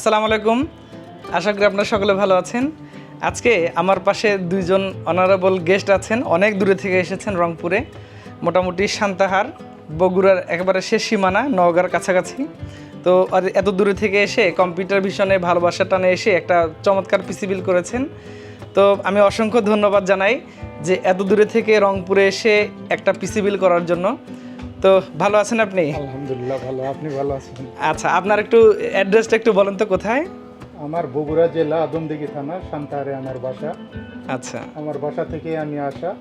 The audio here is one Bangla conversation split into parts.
আসসালামু আলাইকুম। আশা করি আপনারা সকলে ভালো আছেন। আজকে আমার পাশে দুইজন অনারেবল গেস্ট আছেন, অনেক দূরে থেকে এসেছেন রংপুরে। মোটামুটি সান্তাহার, বগুড়ার একেবারে শেষ সীমানা, নওগাঁর কাছাকাছি। তো আর এত দূরে থেকে এসে কম্পিউটার ভীষণে ভালোবাসা টানে এসে একটা চমৎকার পিসি বিল করেছেন। তো আমি অসংখ্য ধন্যবাদ জানাই যে এত দূরে থেকে রংপুরে এসে একটা পিসি বিল করার জন্য। তো ভালো আছেন আপনি? আলহামদুলিল্লাহ ভালো। আপনি ভালো আছেন? আচ্ছা আপনার একটু অ্যাড্রেসটা একটু বলেন তো কোথায়? আমার বগুড়া জেলা আদমদিঘি থানা সান্তাহারে আমার বাসা। আচ্ছা। আমার বাসা থেকে আমি আসা।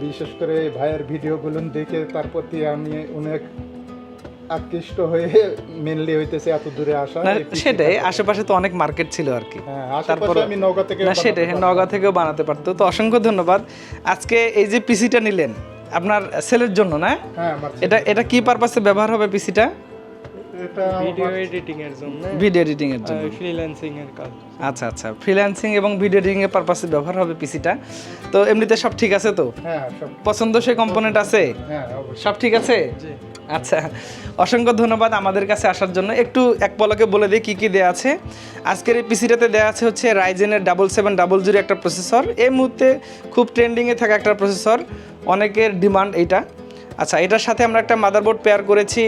বিশেষ করে ভাইয়ের ভিডিওগুলো দেখে তার প্রতি আমি অনেক আকৃষ্ট হয়ে মেনলি হইতেছে এত দূরে আসা। না সেটাই। আশেপাশে তো অনেক মার্কেট ছিল আর কি। হ্যাঁ তারপরে- আমি নওগাঁ থেকে না সেটাই। নওগাঁ থেকেও বানাতে পারতো। তো অসংখ্য ধন্যবাদ। আজকে এই যে পিসিটা নিলেন আপনার সেলের জন্য না? হ্যাঁ আমার এটা এটা কি পারপাসে ব্যবহার হবে পিসিটা এটা ভিডিও এডিটিং এর জন্য। ভিডিও এডিটিং এর জন্য। ফ্রিল্যান্সিং এর কাজ। আচ্ছা আচ্ছা। ফ্রিল্যান্সিং এবং ভিডিও এডিটিং এর পারপাসে ব্যবহার হবে পিসিটা তো এমনিতে সব ঠিক আছে তো? হ্যাঁ সব পছন্দসই কম্পোনেন্ট আছে? হ্যাঁ অবশ্যই। সব ঠিক আছে? জি। আচ্ছা অসংখ্য ধন্যবাদ আমাদের কাছে আসার জন্য। একটু এক পলকে বলে দিই কী কী দেওয়া আছে। আজকের এই পিসিটাতে দেওয়া আছে হচ্ছে রাইজেনের ডাবল সেভেন ডাবল জিরো একটা প্রসেসর এই মুহূর্তে খুব ট্রেন্ডিংয়ে থাকা একটা প্রসেসর অনেকের ডিমান্ড এইটা। আচ্ছা এটার সাথে আমরা একটা মাদারবোর্ড পেয়ার করেছি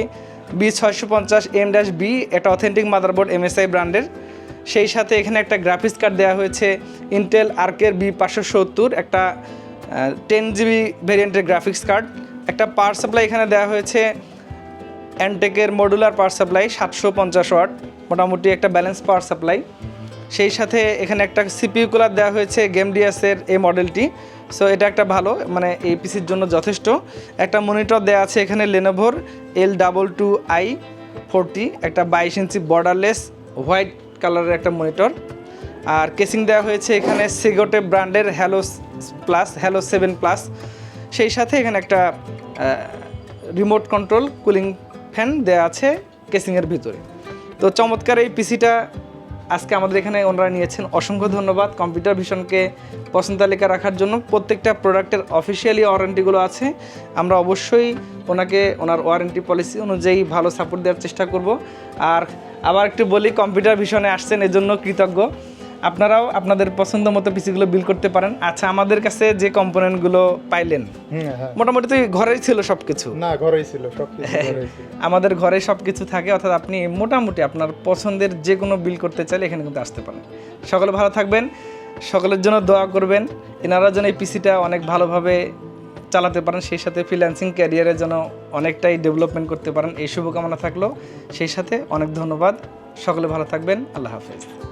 বি ছয়শো পঞ্চাশ এম ড্যাশ বি একটা অথেন্টিক মাদারবোর্ড এমএসআই ব্র্যান্ডের সেই সাথে এখানে একটা গ্রাফিক্স কার্ড দেওয়া হয়েছে ইন্টেল আর্কের বি পাঁচশো সত্তর। একটা টেন জিবি ভেরিয়েন্টের গ্রাফিক্স কার্ড একটা পাওয়ার সাপ্লাই এখানে দেওয়া হয়েছে অ্যান্টেকের মডুলার পাওয়ার সাপ্লাই সাতশো পঞ্চাশ ওয়াট, মোটামুটি একটা ব্যালেন্স পাওয়ার সাপ্লাই। সেই সাথে এখানে একটা সিপিইউ কুলার দেওয়া হয়েছে গেম ডিএসের এই মডেলটি। সো এটা একটা ভালো মানে এই পিসির জন্য যথেষ্ট। একটা মনিটর দেওয়া আছে এখানে লেনোভোর L double two I forty একটা বাইশ ইঞ্চি বর্ডারলেস হোয়াইট কালারের একটা মনিটর। আর কেসিং দেওয়া হয়েছে এখানে সিগোটে ব্র্যান্ডের hello plus hello seven plus সেই সাথে এখানে একটা রিমোট কন্ট্রোল কুলিং ফ্যান দেওয়া আছে কেসিংয়ের ভিতরে। তো চমৎকার এই পিসিটা আজকে আমাদের এখানে ওনারা নিয়েছেন। অসংখ্য ধন্যবাদ কম্পিউটার ভিশনকে পছন্দ তালিকা রাখার জন্য। প্রত্যেকটা প্রোডাক্টের অফিসিয়ালি ওয়ারেন্টিগুলো আছে। আমরা অবশ্যই ওনাকে, ওনার ওয়ারেন্টি পলিসি অনুযায়ী ভালো সাপোর্ট দেওয়ার চেষ্টা করব। আর আবার একটু বলি, কম্পিউটার ভিশনে আসছেন, এজন্য কৃতজ্ঞ। আপনারাও আপনাদের পছন্দ মতো পিসিগুলো বিল করতে পারেন। আচ্ছা আমাদের কাছে যে কম্পোনেন্টগুলো পাইলেন হ্যাঁ হ্যাঁ। মোটামুটি তো ঘরেই ছিল সব কিছু না ঘরেই ছিল সব কিছু ঘরেই ছিল। আমাদের ঘরে সব কিছু থাকে অর্থাৎ আপনি মোটামুটি আপনার পছন্দের যে কোনো বিল করতে চাইলে এখানে কিন্তু আসতে পারেন। সকলে ভালো থাকবেন সকলের জন্য দোয়া করবেন এনারা যেন এই পিসিটা অনেক ভালোভাবে চালাতে পারেন সেই সাথে ফ্রিল্যান্সিং ক্যারিয়ারের জন্য অনেকটাই ডেভেলপমেন্ট করতে পারেন। এই শুভকামনা থাকল সেই সাথে অনেক ধন্যবাদ সকলে ভালো থাকবেন আল্লাহ হাফেজ।